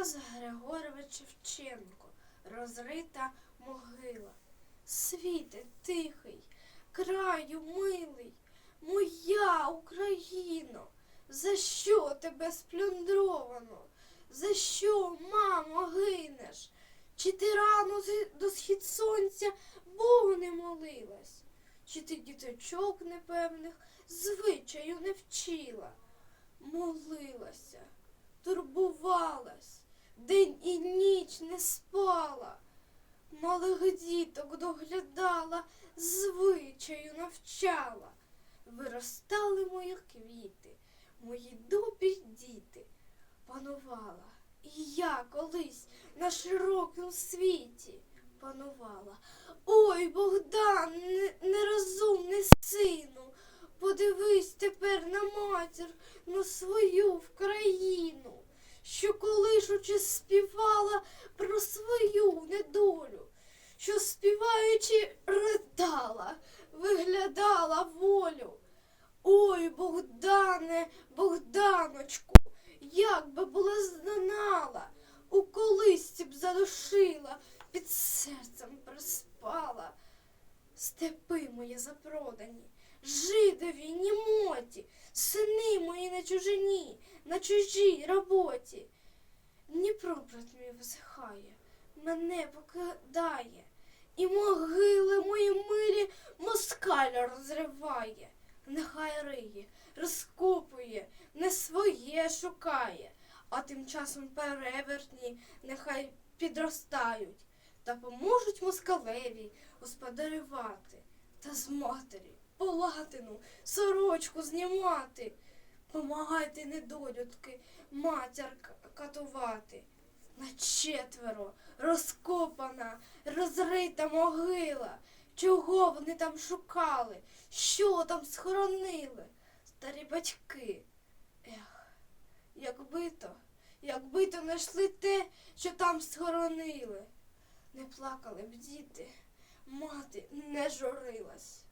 Тарас Григорович Шевченко, розрита могила. Світе тихий, краю милий, моя Україно, за що тебе сплюндровано? За що, мамо, гинеш? Чи ти рано до схід сонця Богу не молилась? Чи ти діточок непевних звичаю не вчила? Молилася, турбувалась, спала, малих діток доглядала, звичаю навчала. Виростали мої квіти, мої добрі діти, панувала. І я колись на широкому світі панувала. Ой, Богдан, нерозумний сину, подивись тепер на матір, на свою в країну, що колишучи співала про свою недолю, що співаючи ридала, виглядала волю. Ой, Богдане, Богданочку, як би була знала, у колисці б задушила, під серцем приспала. Степи мої запродані, жидові, німоті, сини мої на чужині, на чужій роботі. Дніпро, брат мій, висихає, мене покидає, і могили мої милі москаля розриває. Нехай риє, розкопує, не своє шукає, а тим часом перевертні нехай підростають та поможуть москалеві господарювати та з матері полатину, сорочку знімати. Помагайте, недолюдки, матір катувати. На четверо розкопана, розрита могила. Чого вони там шукали? Що там схоронили? Старі батьки. Ех, якби то, якби то знайшли те, що там схоронили. Не плакали б діти, мати не журилась.